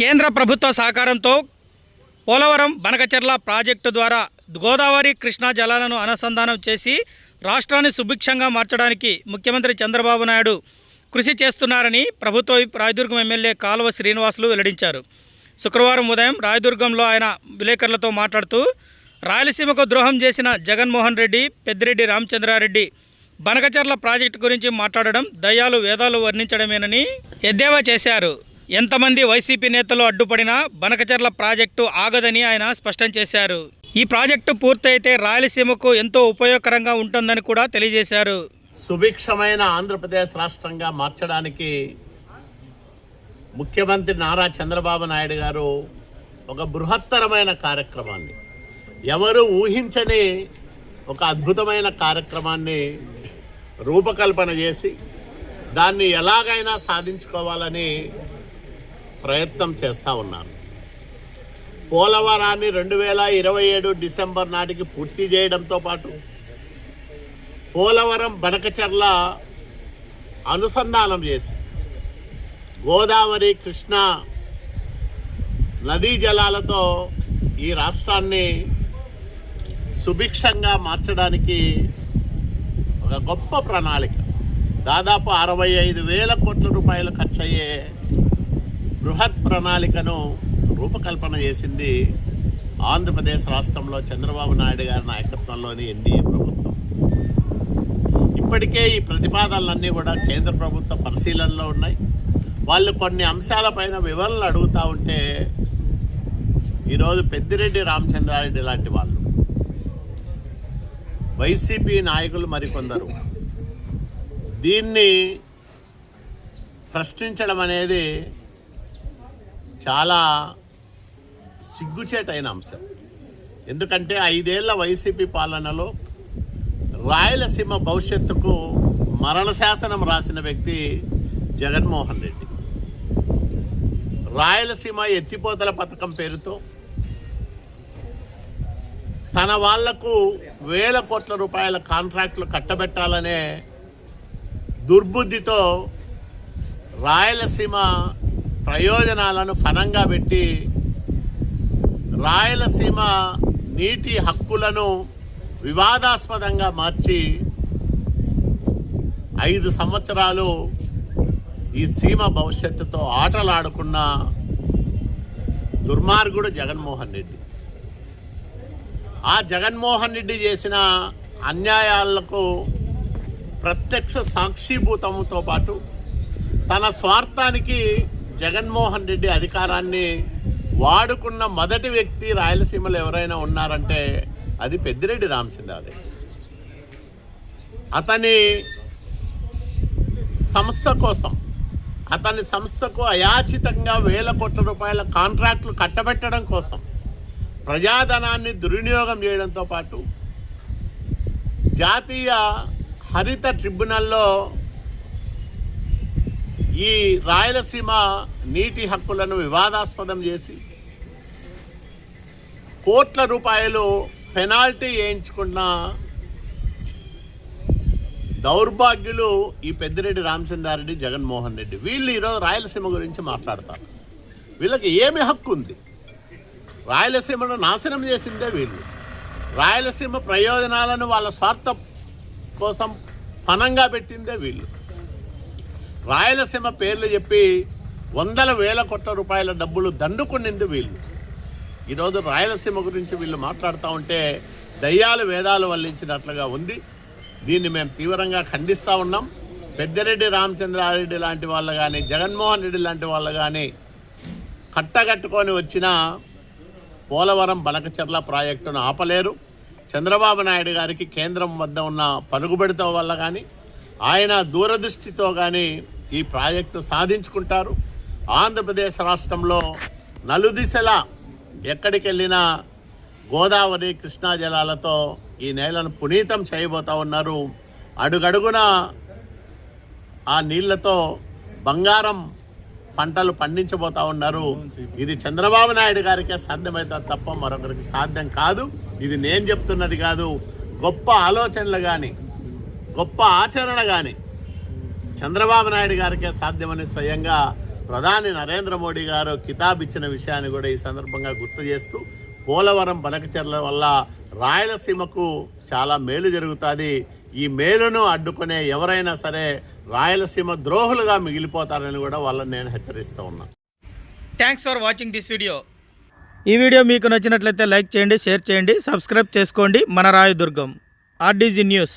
కేంద్ర ప్రభుత్వ సహకారంతో పోలవరం బనకచెర్ల ప్రాజెక్టు ద్వారా గోదావరి కృష్ణా జలాలను అనుసంధానం చేసి రాష్ట్రాన్ని సుభిక్షంగా మార్చడానికి ముఖ్యమంత్రి చంద్రబాబు నాయుడు కృషి చేస్తున్నారని ప్రభుత్వ రాయదుర్గం ఎమ్మెల్యే కాలువ శ్రీనివాసులు వెల్లడించారు. శుక్రవారం ఉదయం రాయదుర్గంలో ఆయన విలేకరులతో మాట్లాడుతూ రాయలసీమకు ద్రోహం చేసిన జగన్మోహన్ రెడ్డి పెద్దిరెడ్డి రామచంద్రారెడ్డి బనకచర్ల ప్రాజెక్టు గురించి మాట్లాడడం దయ్యాలు వేదాలు వర్ణించడమేనని ఎద్దేవా చేశారు. ఎంతమంది వైసీపీ నేతలు అడ్డుపడినా బనకచర్ల ప్రాజెక్టు ఆగదని ఆయన స్పష్టం చేశారు. ఈ ప్రాజెక్టు పూర్తయితే రాయలసీమకు ఎంతో ఉపయోగకరంగా ఉంటుందని కూడా తెలియజేశారు. సుభిక్షమైన ఆంధ్రప్రదేశ్ రాష్ట్రంగా మార్చడానికి ముఖ్యమంత్రి నారా చంద్రబాబు నాయుడు గారు ఒక బృహత్తరమైన కార్యక్రమాన్ని ఎవరు ఊహించని ఒక అద్భుతమైన కార్యక్రమాన్ని రూపకల్పన చేసి దాన్ని ఎలాగైనా సాధించుకోవాలని ప్రయత్నం చేస్తూ ఉన్నారు పోలవరాన్ని రెండు వేల ఇరవై ఏడు డిసెంబర్ నాటికి పూర్తి చేయడంతో పాటు పోలవరం బనకచర్ల అనుసంధానం చేసి గోదావరి కృష్ణ నదీ జలాలతో ఈ రాష్ట్రాన్ని సుభిక్షంగా మార్చడానికి ఒక గొప్ప ప్రణాళిక. దాదాపు అరవై ఐదు వేల కోట్ల రూపాయలు ఖర్చు అయ్యే బృహత్ ప్రణాళికను రూపకల్పన చేసింది ఆంధ్రప్రదేశ్ రాష్ట్రంలో చంద్రబాబు నాయుడు గారి నాయకత్వంలోని ఎన్డీఏ ప్రభుత్వం. ఇప్పటికే ఈ ప్రతిపాదనలన్నీ కూడా కేంద్ర ప్రభుత్వ పరిశీలనలో ఉన్నాయి. వాళ్ళు కొన్ని అంశాలపైన వివరణలు అడుగుతూ ఉంటే ఈరోజు పెద్దిరెడ్డి రామచంద్రారెడ్డి లాంటి వాళ్ళు వైసీపీ నాయకులు మరికొందరు. దీన్ని ప్రశ్నించడం అనేది చాలా సిగ్గుచేటైన అంశం. ఎందుకంటే ఐదేళ్ళ వైసీపీ పాలనలో రాయలసీమ భవిష్యత్తుకు మరణ శాసనం రాసిన వ్యక్తి జగన్మోహన్ రెడ్డి. రాయలసీమ ఎత్తిపోతల పథకం పేరుతో తన వాళ్ళకు వేల కోట్ల రూపాయల కాంట్రాక్టులు కట్టబెట్టాలనే దుర్బుద్ధితో రాయలసీమ ప్రయోజనాలను ఫనంగా పెట్టి రాయలసీమ నీటి హక్కులను వివాదాస్పదంగా మార్చి ఐదు సంవత్సరాలు ఈ సీమ భవిష్యత్తుతో ఆటలాడుకున్న దుర్మార్గుడు జగన్మోహన్ రెడ్డి. ఆ జగన్మోహన్ రెడ్డి చేసిన అన్యాయాలకు ప్రత్యక్ష సాక్షిభూతంతో పాటు తన స్వార్థానికి జగన్మోహన్ రెడ్డి అధికారాన్ని వాడుకున్న మొదటి వ్యక్తి రాయలసీమలో ఎవరైనా ఉన్నారంటే అది పెద్దిరెడ్డి రామచంద్రారెడ్డి అతని సంస్థ కోసం అతని సంస్థకు అయాచితంగా వేల కోట్ల రూపాయల కాంట్రాక్టులు కట్టబెట్టడం కోసం ప్రజాధనాన్ని దుర్వినియోగం చేయడంతో పాటు జాతీయ హరిత ట్రిబ్యునల్లో ఈ రాయలసీమ నీటి హక్కులను వివాదాస్పదం చేసి కోట్ల రూపాయలు పెనాల్టీ వేయించుకున్న దౌర్భాగ్యులు ఈ పెద్దిరెడ్డి రామచంద్రారెడ్డి జగన్మోహన్ రెడ్డి. వీళ్ళు ఈరోజు రాయలసీమ గురించి మాట్లాడతారు. వీళ్ళకి ఏమి హక్కు ఉంది? రాయలసీమను నాశనం చేసిందే వీళ్ళు. రాయలసీమ ప్రయోజనాలను వాళ్ళ స్వార్థ కోసం పనంగా పెట్టిందే వీళ్ళు. రాయలసీమ పేర్లు చెప్పి వందల వేల కోట్ల రూపాయల డబ్బులు దండుకునింది వీళ్ళు. ఈరోజు రాయలసీమ గురించి వీళ్ళు మాట్లాడుతూ ఉంటే దయ్యాలు వేదాలు వల్లించినట్లుగా ఉంది. దీన్ని మేము తీవ్రంగా ఖండిస్తూ ఉన్నాం. పెద్దిరెడ్డి రామచంద్రారెడ్డి లాంటి వాళ్ళు కానీ జగన్మోహన్ రెడ్డి లాంటి వాళ్ళు కానీ కట్టగట్టుకొని వచ్చిన పోలవరం బనకచెర్ల ప్రాజెక్టును ఆపలేరు. చంద్రబాబు నాయుడు గారికి కేంద్రం వద్ద ఉన్న పలుకుబడితో వల్ల కానీ ఆయన దూరదృష్టితో కానీ ఈ ప్రాజెక్టు సాధించుకుంటారు. ఆంధ్రప్రదేశ్ రాష్ట్రంలో నలుదిశలా ఎక్కడికి వెళ్ళినా గోదావరి కృష్ణా జలాలతో ఈ నేలను పునీతం చేయబోతా ఉన్నారు. అడుగడుగున ఆ నీళ్ళతో బంగారం పంటలు పండించబోతా ఉన్నారు. ఇది చంద్రబాబు నాయుడు గారికే సాధ్యమైతే తప్ప మరొకరికి సాధ్యం కాదు. ఇది నేను చెప్తున్నది కాదు. గొప్ప ఆలోచనలు కానీ గొప్ప ఆచరణ కానీ చంద్రబాబు నాయుడు గారికే సాధ్యమని స్వయంగా ప్రధాని నరేంద్ర మోడీ గారు కితాబ్ ఇచ్చిన విషయాన్ని కూడా ఈ సందర్భంగా గుర్తు చేస్తూ పోలవరం బనకచెర్ల వల్ల రాయలసీమకు చాలా మేలు జరుగుతుంది. ఈ మేలును అడ్డుకునే ఎవరైనా సరే రాయలసీమ ద్రోహులుగా మిగిలిపోతారని కూడా వాళ్ళని నేను హెచ్చరిస్తూ ఉన్నా. Thanks for watching this video ఈ వీడియో మీకు నచ్చినట్లయితే లైక్ చేయండి షేర్ చేయండి సబ్స్క్రైబ్ చేసుకోండి. మన Rayadurgam R D G news.